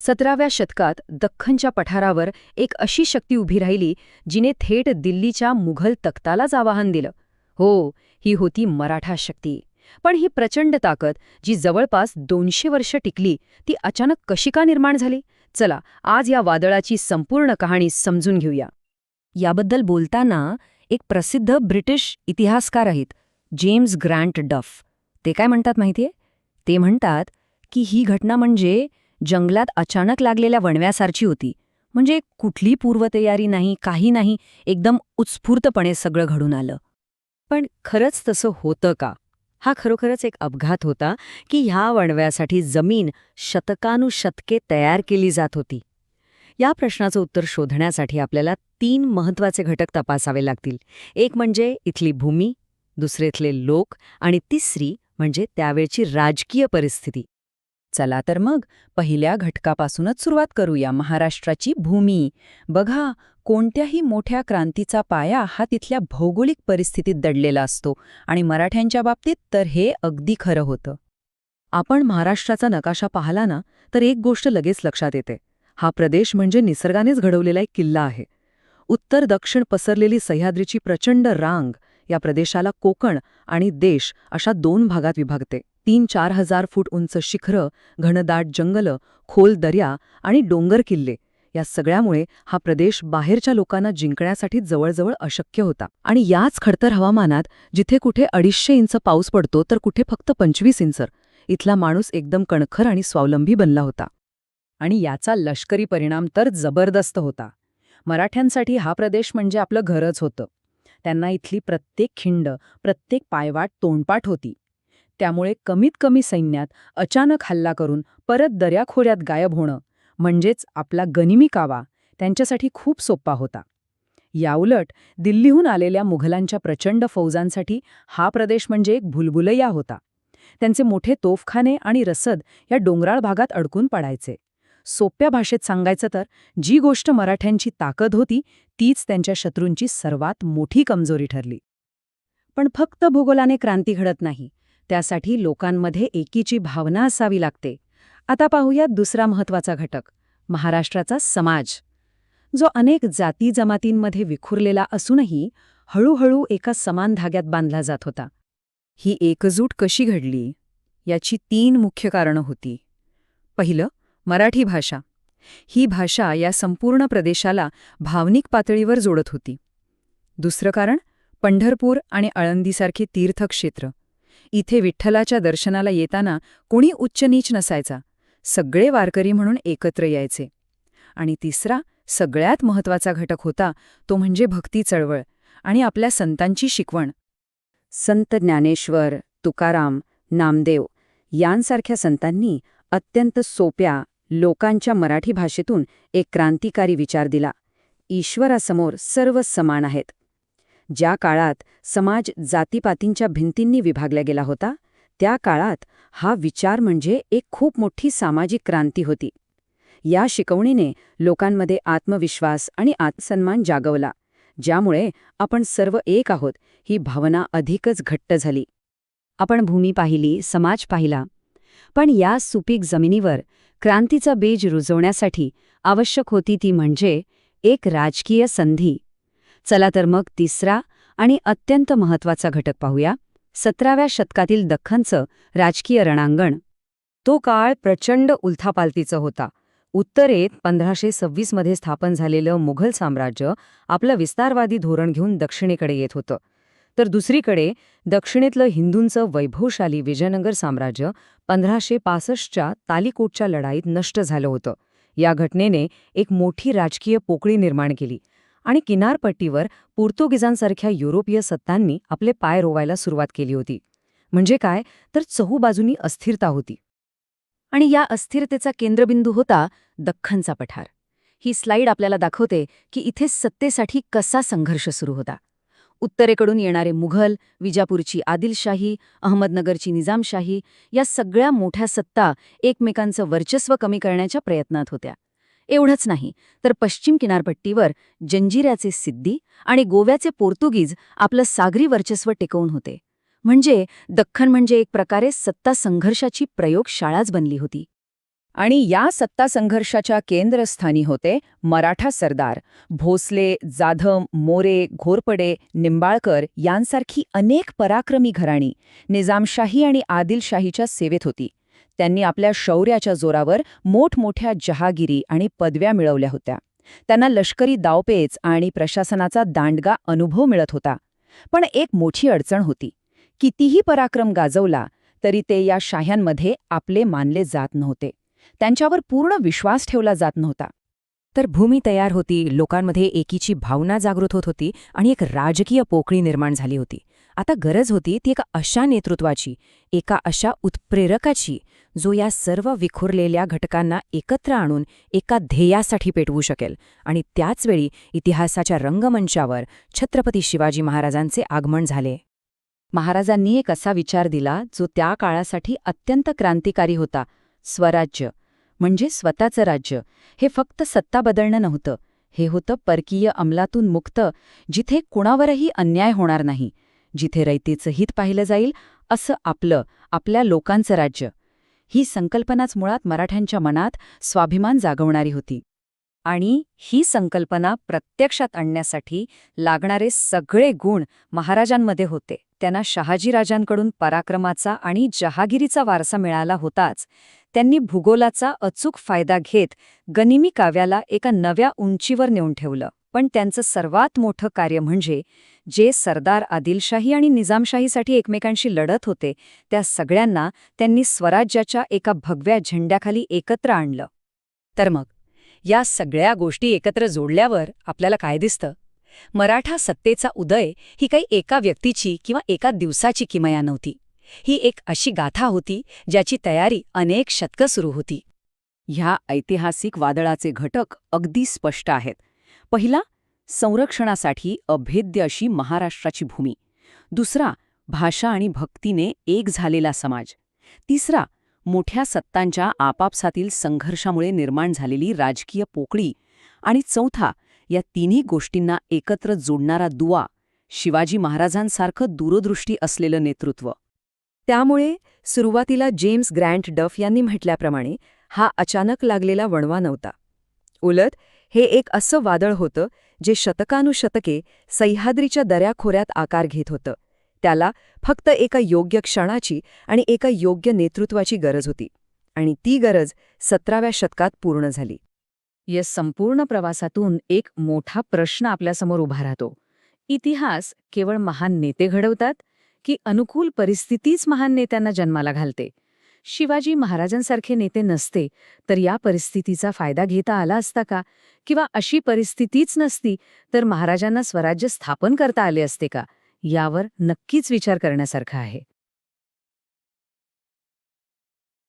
सतराव्या शतकात दख्खनच्या पठारावर एक अशी शक्ती उभी राहिली जिने थेट दिल्लीच्या मुघल तख्तालाच आवाहन दिलं. हो ही होती मराठा शक्ती. पण ही प्रचंड ताकद जी जवळपास दोनशे वर्ष टिकली ती अचानक कशी का निर्माण झाली? चला आज या वादळाची संपूर्ण कहाणी समजून घेऊया. याबद्दल बोलताना एक प्रसिद्ध ब्रिटिश इतिहासकार आहेत जेम्स ग्रँट डफ. ते काय म्हणतात माहितीये? ते म्हणतात की ही घटना म्हणजे जंगलात अचानक लागलेल्या वणव्यासारखी होती. म्हणजे कुठली पूर्वतयारी नाही काही नाही एकदम उत्स्फूर्तपणे सगळं घडून आलं. पण खरंच तसं होतं का? हा खरोखरच एक अपघात होता की ह्या वणव्यासाठी जमीन शतकानुशतके तयार केली जात होती. या प्रश्नाचं उत्तर शोधण्यासाठी आपल्याला तीन महत्त्वाचे घटक तपासावे लागतील. एक म्हणजे इथली भूमी दुसरे इथले लोक आणि तिसरी म्हणजे त्यावेळची राजकीय परिस्थिती. चला तर मग पहिल्या घटकापासूनच सुरुवात करूया महाराष्ट्राची भूमी. बघा कोणत्याही मोठ्या क्रांतीचा पाया हा तिथल्या भौगोलिक परिस्थितीत दडलेला असतो आणि मराठ्यांच्या बाबतीत तर हे अगदी खरं होतं. आपण महाराष्ट्राचा नकाशा पाहिला ना तर एक गोष्ट लगेच लक्षात येते. हा प्रदेश म्हणजे निसर्गानेच घडवलेला एक किल्ला आहे. उत्तर दक्षिण पसरलेली सह्याद्रीची प्रचंड रांग या प्रदेशाला कोकण आणि देश अशा दोन भागात विभागते. तीन चार हजार फूट उंच शिखरं घनदाट जंगलं खोल दर्या आणि डोंगर किल्ले. या सगळ्यामुळे हा प्रदेश बाहेरच्या लोकांना जिंकण्यासाठी जवळजवळ अशक्य होता. आणि याच खडतर हवामानात जिथे कुठे अडीचशे इंच पाऊस पडतो तर कुठे फक्त पंचवीस इंच. इथला माणूस एकदम कणखर आणि स्वावलंबी बनला होता. आणि याचा लष्करी परिणाम तर जबरदस्त होता. मराठ्यांसाठी हा प्रदेश म्हणजे आपलं घरच होतं. त्यांना इथली प्रत्येक खिंड प्रत्येक पायवाट तोंडपाठ होती. त्यामुळे कमीत कमी सैन्यात अचानक हल्ला करून परत दर्याखोऱ्यात गायब होणं म्हणजेच आपला गनिमी कावा त्यांच्यासाठी खूप सोप्पा होता. याउलट दिल्लीहून आलेल्या मुघलांच्या प्रचंड फौजांसाठी हा प्रदेश म्हणजे एक भुलभुलैया होता. त्यांचे मोठे तोफखाने आणि रसद या डोंगराळ भागात अडकून पडायचे. सोप्या भाषेत सांगायचं तर जी गोष्ट मराठ्यांची ताकद होती तीच त्यांच्या शत्रूंची सर्वात मोठी कमजोरी ठरली. पण फक्त भूगोलाने क्रांती घडत नाही. त्यासाठी लोकांमध्ये एकीची भावना असावी लागते. आता पाहूयात दुसरा महत्त्वाचा घटक महाराष्ट्राचा समाज. जो अनेक जाती जमातींमध्ये विखुरलेला असूनही हळूहळू एका समान धाग्यात बांधला जात होता. ही एकजूट कशी घडली? याची तीन मुख्य कारणं होती. पहिलं मराठी भाषा. ही भाषा या संपूर्ण प्रदेशाला भावनिक पातळीवर जोडत होती. दुसरं कारण पंढरपूर आणि आळंदीसारखी तीर्थक्षेत्र. इथे विठ्ठलाच्या दर्शनाला येताना कोणी उच्चनीच नसायचा. सगळे वारकरी म्हणून एकत्र यायचे. आणि तिसरा सगळ्यात महत्त्वाचा घटक होता तो म्हणजे भक्ती चळवळ आणि आपल्या संतांची शिकवण. संत ज्ञानेश्वर तुकाराम नामदेव यांसारख्या संतांनी अत्यंत सोप्या लोकांच्या मराठी भाषेतून एक क्रांतिकारी विचार दिला. ईश्वरासमोर सर्व समान आहेत. ज्या काळात समाज जातीपातींच्या भिंतींनी विभागला गेला होता त्या काळात हा विचार म्हणजे एक खूप मोठी सामाजिक क्रांती होती. या शिकवणीने लोकांमध्ये आत्मविश्वास आणि आत्मसन्मान जागवला ज्यामुळे आपण सर्व एक आहोत ही भावना अधिकच घट्ट झाली. आपण भूमी पाहिली समाज पाहिला. पण या सुपीक जमिनीवर क्रांतीचा बेज रुजवण्यासाठी आवश्यक होती ती म्हणजे एक राजकीय संधी. चला तर मग तिसरा आणि अत्यंत महत्त्वाचा घटक पाहूया सतराव्या शतकातील दख्खनचं राजकीय रणांगण. तो काळ प्रचंड उलथापालतीचा होता. उत्तरेत पंधराशे सव्वीसमध्ये स्थापन झालेलं मुघल साम्राज्य आपलं विस्तारवादी धोरण घेऊन दक्षिणेकडे येत होतं. तर दुसरीकडे दक्षिणेतलं हिंदूंचं वैभवशाली विजयनगर साम्राज्य पंधराशे पासष्टच्या तालिकोटच्या लढाईत नष्ट झालं होतं. या घटनेने एक मोठी राजकीय पोकळी निर्माण केली. आणि किनारपट्टीवर पोर्तुगीजांसारख्या युरोपीय सत्तांनी आपले पाय रोवायला सुरुवात केली होती. म्हणजे काय? तर चहूबाजूनी अस्थिरता होती. आणि या अस्थिरतेचा केंद्रबिंदू होता दख्खनचा पठार. ही स्लाईड आपल्याला दाखवते की इथे सत्तेसाठी कसा संघर्ष सुरू होता. उत्तरेकडून येणारे मुघल विजापूरची आदिलशाही अहमदनगरची निजामशाही या सगळ्या मोठ्या सत्ता एकमेकांचं वर्चस्व कमी करण्याच्या प्रयत्नात होत्या. एवढंच नाही तर पश्चिम किनारपट्टीवर जंजिऱ्याचे सिद्धी आणि गोव्याचे पोर्तुगीज आपलं सागरी वर्चस्व टिकवून होते. म्हणजे दख्खन म्हणजे एक प्रकारे सत्ता संघर्षाची प्रयोगशाळाच बनली होती. आणि या सत्ता संघर्षाच्या केंद्रस्थानी होते मराठा सरदार भोसले जाधव मोरे घोरपडे निंबाळकर यांसारखी अनेक पराक्रमी घराणी निजामशाही आणि आदिलशाहीच्या सेवेत होती. त्यांनी आपल्या शौर्याच्या जोरावर मोठमोठ्या जहागिरी आणि पदव्या मिळवल्या होत्या. त्यांना लष्करी दावपेच आणि प्रशासनाचा दांडगा अनुभव मिळत होता. पण एक मोठी अडचण होती. कितीही पराक्रम गाजवला तरी ते या शाह्यांमध्ये आपले मानले जात नव्हते. त्यांच्यावर पूर्ण विश्वास ठेवला जात नव्हता. तर भूमी तयार होती लोकांमध्ये एकीची भावना जागृत होत होती आणि एक राजकीय पोकळी निर्माण झाली होती. आता गरज होती ती एका अशा नेतृत्वाची एका अशा उत्प्रेरकाची जो या सर्व विखुरलेल्या घटकांना एकत्र आणून एका ध्येयासाठी पेटवू शकेल. आणि त्याचवेळी इतिहासाच्या रंगमंचावर छत्रपती शिवाजी महाराजांचे आगमन झाले. महाराजांनी एक असा विचार दिला जो त्या काळासाठी अत्यंत क्रांतिकारी होता. स्वराज्य म्हणजे स्वतःचं राज्य हे फक्त सत्ता बदलणं नव्हतं. हे होतं परकीय अंमलातून मुक्त जिथे कुणावरही अन्याय होणार नाही. जिथे रयतेचं हित पाहिलं जाईल असं आपलं आपल्या लोकांचं राज्य. ही संकल्पनाच मुळात मराठ्यांच्या मनात स्वाभिमान जागवणारी होती. आणि ही संकल्पना प्रत्यक्षात आणण्यासाठी लागणारे सगळे गुण महाराजांमध्ये होते. त्यांना शहाजीराजांकडून पराक्रमाचा आणि जहागिरीचा वारसा मिळाला होताच. त्यांनी भूगोलाचा अचूक फायदा घेत गनिमी काव्याला एका नव्या उंचीवर नेऊन ठेवलं. पण त्यांचं सर्वात मोठं कार्य म्हणजे जे सरदार आदिलशाही आणि निजामशाहीसाठी एकमेकांशी लढत होते त्या सगळ्यांना त्यांनी स्वराज्याच्या एका भगव्या झेंड्याखाली एकत्र आणलं. तर मग या सगळ्या गोष्टी एकत्र जोडल्यावर आपल्याला काय दिसतं? मराठा सत्तेचा उदय ही काही एका व्यक्तीची किंवा एका दिवसाची किमया नव्हती. ही एक अशी गाथा होती ज्याची तयारी अनेक शतकं सुरू होती. ह्या ऐतिहासिक वादळाचे घटक अगदी स्पष्ट आहेत. पहिला संरक्षणासाठी अभेद्य अशी महाराष्ट्राची भूमी. दुसरा भाषा आणि भक्तीने एक झालेला समाज. तिसरा मोठ्या सत्तांच्या आपापसातील संघर्षामुळे निर्माण झालेली राजकीय पोकळी. आणि चौथा या तिन्ही गोष्टींना एकत्र जोडणारा दुवा शिवाजी महाराजांसारखं दूरदृष्टी असलेलं नेतृत्व. त्यामुळे सुरुवातीला जेम्स ग्रँट डफ यांनी म्हटल्याप्रमाणे हा अचानक लागलेला वणवा नव्हता. उलट हे एक असं वादळ होतं जे शतकानुशतके सह्याद्रीच्या दऱ्याखोऱ्यात आकार घेत होतं. त्याला फक्त एका योग्य क्षणाची आणि एका योग्य नेतृत्वाची गरज होती. आणि ती गरज सतराव्या शतकात पूर्ण झाली. या संपूर्ण प्रवासातून एक मोठा प्रश्न आपल्यासमोर उभा राहतो. इतिहास केवळ महान नेते घडवतात की अनुकूल परिस्थितीच महान नेत्यांना जन्माला घालते? शिवाजी महाराजांसारखे नेते नसते तर या परिस्थितीचा फायदा घेता आला असता का? किंवा अशी परिस्थितीच नसती तर महाराजांना स्वराज्य स्थापन करता आले असते का? यावर नक्कीच विचार करण्यासारखा आहे.